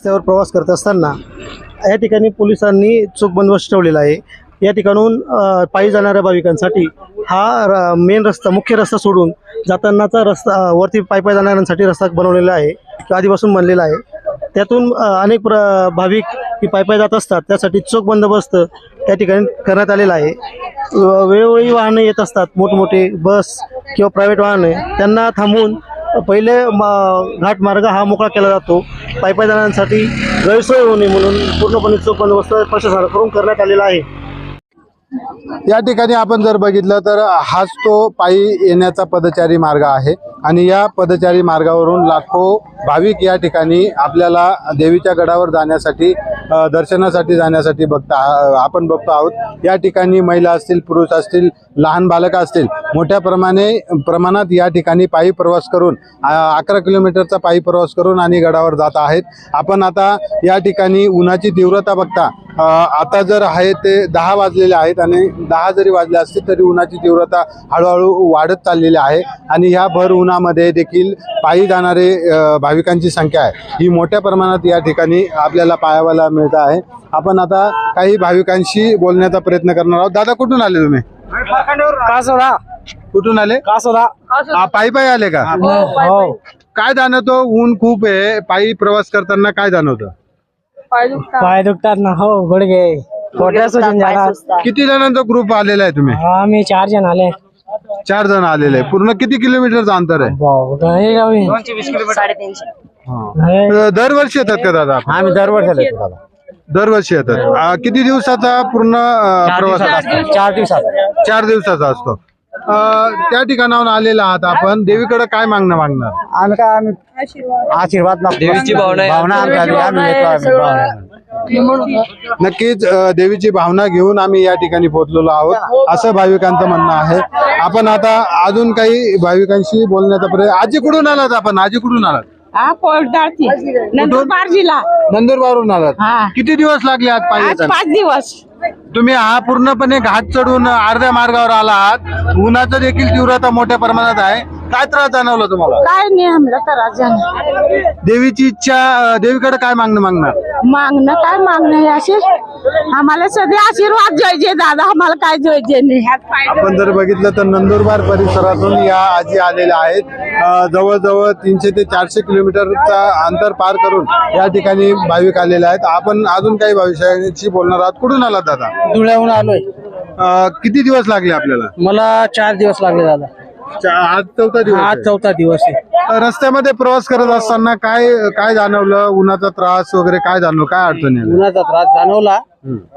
रस्त्यावर प्रवास करत असताना या ठिकाणी पोलिसांनी चोख बंदोबस्त ठेवलेला आहे. या ठिकाणून पायी जाणाऱ्या भाविकांसाठी हा मेन रस्ता मुख्य रस्ता सोडून जातानाचा रस्ता वरती पायी पायी जाणाऱ्यांसाठी रस्ता बनवलेला आहे तो आधीपासून बनलेला आहे. त्यातून अनेक प्र भाविक ही पायी पायी जात असतात. त्यासाठी चोख बंदोबस्त या ठिकाणी करण्यात आलेला आहे. वेळोवेळी वाहनं येत असतात. मोठमोठे बस किंवा प्रायव्हेट वाहने. त्यांना थांबवून पहिले मा- घाट मार्ग हा मोकळा केला जातो. पायपायदारांसाठी गैरसोय होऊ नये म्हणून पूर्णपणे चोख बंदोबस्त प्रशासनाकडून करण्यात आलेला आहे. या ठिकाणी आपण जर बघितलं तर हाच तो पायी येण्याचा पदचारी मार्ग आहे. आणि या पदचारी मार्गावरून लाखो भाविक या ठिकाणी आपल्याला देवीच्या गडावर जाण्यासाठी दर्शनासाठी जाण्यासाठी बघता आपण बघतो आहोत. या ठिकाणी महिला असतील पुरुष असतील लहान बालकं असतील मोठ्या प्रमाणे प्रमाणात या ठिकाणी पायी प्रवास करून अकरा किलोमीटरचा पायी प्रवास करून आणि गडावर जात आहेत. आपण आता या ठिकाणी उन्हाची तीव्रता बघता आता जर आहे ते दहा वाजलेले आहेत आणि दहा जरी वाजले असतील तरी उन्हाची तीव्रता हळूहळू वाढत चाललेली आहे. आणि ह्या भर उन्हामध्ये देखील पायी जाणारे भाविकांची संख्या आहे. ही मोठ्या प्रमाणात या ठिकाणी आपल्याला पाहायला मिळत आहे. आपण आता काही भाविकांशी बोलण्याचा प्रयत्न करणार आहोत. दादा कुठून आले तुम्ही? कासोदा. कुठून आले? कासोदा. पायी पायी आले का? हो. काय जाणवतो? ऊन खूप आहे. पायी प्रवास करताना काय जाणवतं? पाय दुखतात. ना. हो गुडघे. किती जणांचा ग्रुप आलेला आहे तुम्ही? आम्ही चार जण आले. चार जण आलेले आहे. पूर्ण किती किलोमीटरचं अंतर आहे? दरवर्षी येतात का दादा? आपण? आम्ही दरवर्षी येतो दादा. दरवर्षी येतात. किती दिवसाचा पूर्ण अ, प्रवास असतो? चार दिवसात चार दिवसाचा असतो. अ, त्या ठिकाणाहून आलेला आहात आपण. देवीकडे काय मागणं मागणार? आम्ही काय आम्ही आशीर्वाद देवीची भावना भावना आमच्या आम्ही येतो आम्ही. नक्कीच देवीची भावना घेऊन आम्ही या ठिकाणी पोहोचलेलो आहोत असं भाविकांचं म्हणणं आहे. आपण आता अजून काही भाविकांशी बोलण्याचा प्रयत्न आजी कुठून आलात आपण? आजी कुठून आलात? नंदुरबार जिल्हा नंदुरबारहून आलात. किती दिवस लागले आज येताना? पाच दिवस. तुम्ही हा पूर्णपणे घाट चढून अर्ध्या मार्गावर आला आहात. उन्हाचं देखील तीव्रता मोठ्या प्रमाणात आहे. काय त्रास जाणवला तुम्हाला? काय नाही आम्हाला त्रास झाला. देवीची इच्छा देवीकडे काय मागणं मागणार? मागणं काय मागणं असे आम्हाला सध्या आशीर्वाद जोयजे दादा आम्हाला काय जोयजे नाही. आपण जर बघितलं तर नंदुरबार परिसरातून या आजी आलेल्या आहेत. जवळजवळ तीनशे ते चारशे किलोमीटरचा अंतर पार करून या ठिकाणी भाविक आलेले आहेत. आपण अजून काही भाविकांशी बोलणार आहात. कुठून आलात दादा? धुळ्याहून आलोय. किती दिवस लागले आपल्याला? मला चार दिवस लागले दादा. चा- आज चौथा दिवस आज आहे. चौथा दिवस आहे. रस्त्यामध्ये प्रवास करत असताना काय काय जाणवलं? उन्हाचा त्रास वगैरे काय जाणवलं? काय अडचण उन्हाचा त्रास जाणवला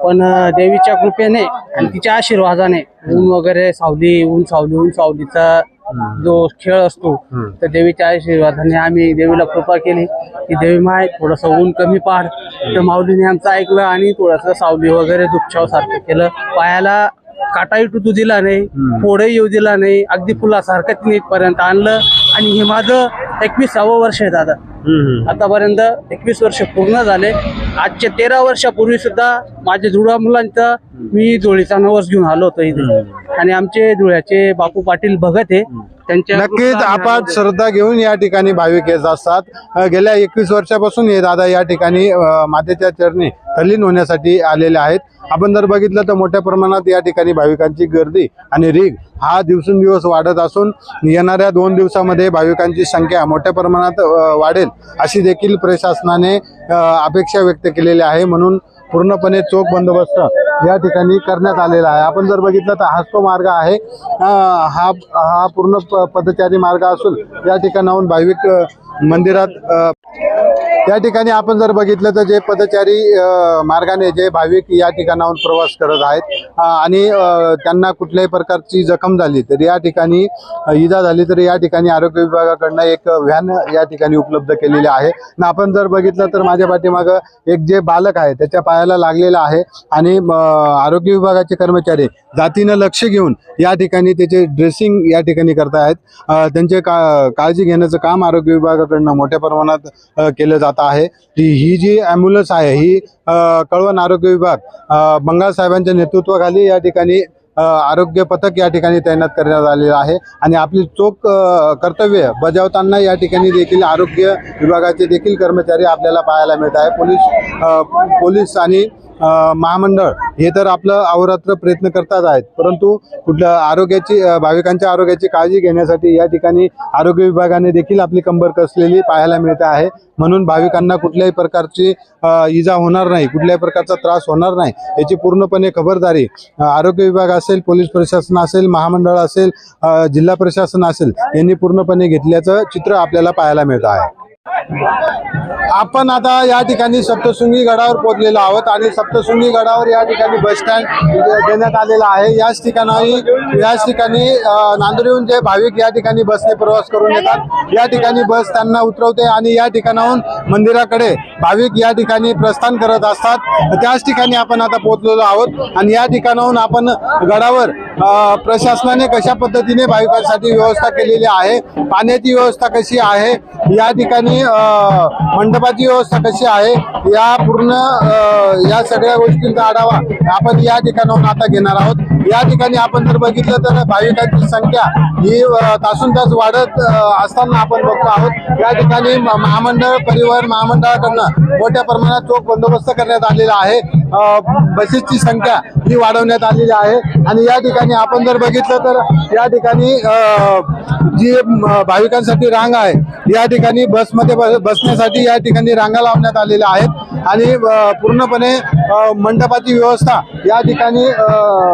पण अं, देवीच्या कृपेने आणि तिच्या आशीर्वादाने ऊन वगैरे सावली ऊन सावली ऊन सावलीचा जो खेळ असतो तर देवीच्या आशीर्वादाने आम्ही देवीला कृपा केली की देवी माय थोडस ऊन कमी पाड. तर माऊलीने आमचं ऐकलं आणि थोडस सावली वगैरे दुपछाव सारखं केलं. पायाला काटाही तुटू दिला नाही फोडही येऊ दिला नाही अगदी फुलासारखं तिने इथपर्यंत आणलं. आणि हे माझं एकविसावं वर्ष आहे दादा. आतापर्यंत एकवीस वर्ष पूर्ण झाले. आजच्या तेरा वर्षापूर्वी सुद्धा माझ्या जुळा मुलांचा मी धुळीचा नवस घेऊन आलो होतो इथे. आणि आमचे धुळ्याचे बापू पाटील भगत आहे त्यांच्या नक्कीच आपण श्रद्धा घेऊन या ठिकाणी भाविक येत असतात. गेल्या एकवीस वर्षापासून हे दादा या ठिकाणी मातेच्या चरणी तल्लीन होण्यासाठी आलेले आहेत. आपण जर बघितलं तर मोठ्या प्रमाणात या ठिकाणी भाविकांची गर्दी आणि रीग हा दिवसेंदिवस वाढत असून येणाऱ्या दोन दिवसामध्ये भाविकांची संख्या मोठ्या प्रमाणात वाढेल. अशी देखील प्रशासनाने अपेक्षा व्यक्त केलेली आहे म्हणून पूर्णपणे चोख बंदोबस्त या ठिकाणी करण्यात आलेला आहे. आपण जर बघितलं तर हाच तो मार्ग आहे. हा हा पूर्ण प- पदचारी मार्ग असून या ठिकाणाहून भाविक मंदिरात त्या या ठिकाणी आपण जर बघितलं तर जे पदचारी मार्गाने जे भाविक या ठिकाणाहून प्रवास करत आहेत आणि त्यांना कुठल्याही प्रकारची जखम झाली तर या ठिकाणी इजा झाली तर या ठिकाणी आरोग्य विभागाकडनं एक व्हॅन या ठिकाणी उपलब्ध केलेली आहे. आणि आपण जर बघितलं तर माझ्या पाठीमागं एक जे बालक आहे त्याच्या पायाला लागलेला आहे आणि आरोग्य विभागाचे कर्मचारी जातीनं लक्ष घेऊन या ठिकाणी त्याचे ड्रेसिंग या ठिकाणी करतायत. आहेत त्यांचे का काळजी घेण्याचं काम आरोग्य विभागाकडनं मोठ्या प्रमाणात केलं जात आहे. ही जी ॲम्ब्युलन्स आहे ही कळवण आरोग्य विभाग बंगाल साहेबांच्या नेतृत्वाखाली या ठिकाणी आरोग्य पथक या ठिकाणी तैनात करण्यात आलेलं आहे. आणि आपली चोख कर्तव्य बजावताना या ठिकाणी देखील आरोग्य विभागाचे देखील कर्मचारी आपल्याला पाहायला मिळत आहे पोलीस पोलीस आणि महामंडळ हे तर आपलं अहोरात्र प्रयत्न करतात आहेत. परंतु कुठल्या आरोग्याची भाविकांच्या आरोग्याची काळजी घेण्यासाठी या ठिकाणी आरोग्य विभागाने देखील आपली कंबर कसलेली पाहायला मिळते आहे. म्हणून भाविकांना कुठल्याही प्रकारची इजा होणार नाही कुठल्याही प्रकारचा त्रास होणार नाही याची पूर्णपणे खबरदारी आरोग्य विभाग असेल पोलीस प्रशासन असेल महामंडळ असेल जिल्हा प्रशासन असेल यांनी पूर्णपणे घेतल्याचं चित्र आपल्याला पाहायला मिळत आहे. आपण आता या ठिकाणी सप्तशृंगी गडावर पोहोचलेलो आहोत आणि सप्तशृंगी गडावर या ठिकाणी बस स्टँड देण्यात आलेला आहे. याच ठिकाणी याच ठिकाणी अ, नांदुरीहून जे भाविक या ठिकाणी बसने प्रवास करून येतात या ठिकाणी बस त्यांना उतरवते आणि या ठिकाणाहून मंदिराकडे भाविक या ठिकाणी प्रस्थान करत असतात. त्याच ठिकाणी आपण आता पोहोचलेलो आहोत आणि या ठिकाणाहून आपण गडावर प्रशासनाने कशा पद्धतीने भाविकांसाठी व्यवस्था केलेली आहे? पाण्याची व्यवस्था कशी आहे? या ठिकाणी मंडपाची व्यवस्था कशी आहे? या पूर्ण या सगळ्या गोष्टींचा आढावा आपण या ठिकाणाहून आता घेणार आहोत. या ठिकाणी आपण जर बघितलं तर भाविकांची संख्या ही तासून तास वाढत असताना आपण बघतो आहोत. या ठिकाणी म- महामंडळ परिवहन महामंडळाकडनं मोठ्या प्रमाणात चोख बंदोबस्त करण्यात आलेला आहे. बसेसची संख्या ही वाढवण्यात आलेली आहे. आणि या ठिकाणी आपण जर बघितलं तर या ठिकाणी जी भाविकांसाठी रांग आहे या ठिकाणी बसमध्ये बसण्यासाठी या ठिकाणी रांगा लावण्यात आलेल्या आहेत. आणि पूर्णपणे मंडपाची व्यवस्था या ठिकाणी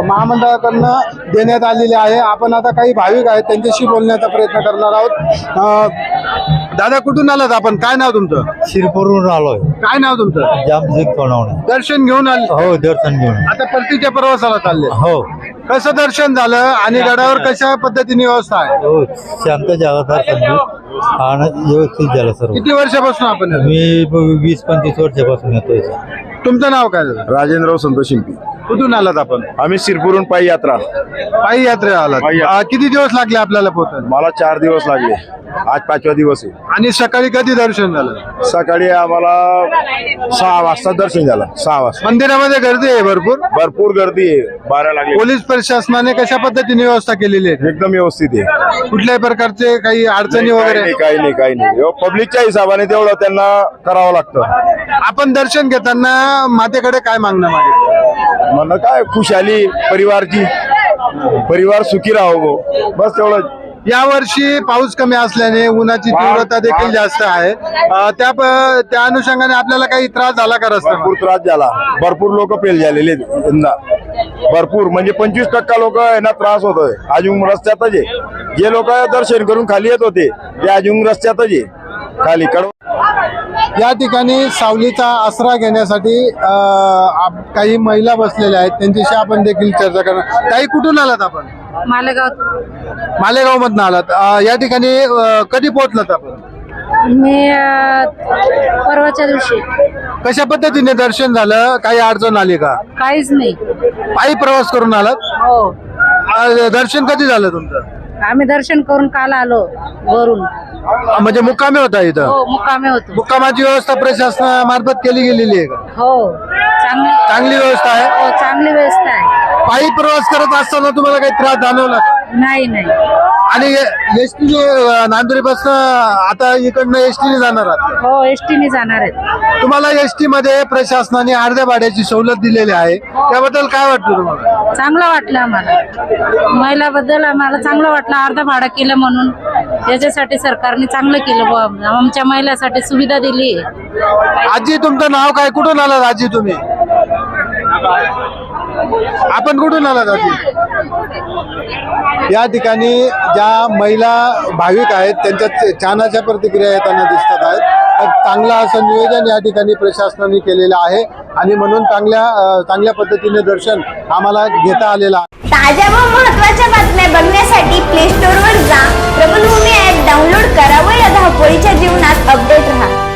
महामंडळाकडनं देण्यात आलेली आहे. आपण आता काही भाविक आहेत त्यांच्याशी बोलण्याचा प्रयत्न करणार आहोत. दादा कुठून आलात आपण? काय नाव तुमचं? शिरपूरहून आलोय. काय नाव तुमचं? जामसिंग सोनवणे दर्शन घेऊन आले हो दर्शन घेऊन आता परतीच्या प्रवासाला चालले. हो. कसं दर्शन झालं आणि गडावर कशा पद्धतीने व्यवस्था आहे? हो शांत जागा दर्शन घेऊ आणि व्यवस्थित झालं सर्व. किती वर्षापासून आपण येतो? मी ब- वीस पंचवीस वर्षापासून येतोय तुमचं नाव काय? झालं राजेंद्र संतोष शिंपी. कुठून आलात आपण? आम्ही शिरपूरहून पायी यात्रा. पायी यात्रेला आलात. पायी यात्रा. आ, किती दिवस लागले आपल्याला पोहोचायला? मला चार दिवस लागले. आज पाचवा दिवस आहे. आणि सकाळी कधी दर्शन झालं? सकाळी आम्हाला सहा वाजता दर्शन झालं. सहा वाजता. मंदिरामध्ये गर्दी आहे भरपूर? भरपूर गर्दी आहे. बारा लागले. पोलीस प्रशासनाने कशा पद्धतीने व्यवस्था केलेली आहे? एकदम व्यवस्थित आहे. कुठल्याही प्रकारचे काही अडचणी काही वगैरे? नाही काही नाही काही नाही. एवढं पब्लिकच्या हिशोबाने तेवढं त्यांना करावं लागतं. आपण दर्शन घेताना मातेकडे काय मागणं मागितलं? म्हणणं काय खुशाली परिवारची. परिवार सुखी राहो बस तेवढं या वर्षी पाऊस कमी असल्याने उन्हाची तीव्रता देखील जास्त आहे. अ, त्या प- त्या अनुषंगाने आपल्याला काही त्रास झाला का रस्त्यावर? भरपूर त्रास झाला. भरपूर लोक फेल झालेले आहेत. यंदा भरपूर. म्हणजे पंचवीस टक्का लोक यांना त्रास होतोय. अजून रस्त्यातच आहे. जे लोक दर्शन करून खाली येत होते ते अजून रस्त्यातच आहे. खाली कडव या ठिकाणी सावलीचा आसरा घेण्यासाठी अ, आप- काही महिला बसलेल्या आहेत. त्यांच्याशी आपण देखील चर्चा करणार. काही कुठून आलात आपण? मालेगाव. मालेगाव मधून आलात. अ, या ठिकाणी अ, कधी पोहोचलात आपण? मी अं, परवाच्या दिवशी. कशा पद्धतीने दर्शन झालं? काही अडचण आली का? काहीच नाही. पायी प्रवास करून आलात? हो. अ, दर्शन कधी झालं तुमचं? आम्ही दर्शन करून काल आलो वरून. अ, म्हणजे मुक्कामी होता इथं? हो मुक्कामे होतो. मुक्कामाची व्यवस्था प्रशासनामार्फत केली गेलेली आहे का? हो चांगली. चांगली व्यवस्था आहे? हो चांगली व्यवस्था आहे. पायी प्रवास करत असताना तुम्हाला काही त्रास जाणवला का? नाही नाही. आणि एस टी नांदुरी पासून आता इकडनं एस टीने जाणार आहात? हो एस टीने जाणार आहेत. तुम्हाला एस टी मध्ये प्रशासनाने अर्ध्या भाड्याची सवलत दिलेली आहे. त्याबद्दल काय वाटतं तुम्हाला? चांगलं वाटलं आम्हाला. महिलाबद्दल आम्हाला चांगलं वाटलं अर्धा भाडा केलं म्हणून. याच्यासाठी सरकारने चांगलं केलं बुवा. आमच्या महिलासाठी सुविधा दिली आजी तुमचं नाव काय? कुठून आलात आजी तुम्ही? आपण कुठून आलात आजी या ठिकाणी ज्या महिला भाविक आहेत त्यांच्यात छानाच्या प्रतिक्रिया येताना दिसतात आहेत. तर चांगलं असं नियोजन या ठिकाणी प्रशासनाने केलेलं आहे आणि म्हणून चांगल्या चांगल्या पद्धतीने दर्शन आम्हाला घेता आलेलं आहे. ताज्या व महत्त्वाच्या बातम्या बघण्यासाठी प्ले स्टोअरवर जा. प्रबलभूमी ॲप डाउनलोड करा व या धावपळीच्या जीवनात अपडेट राहा.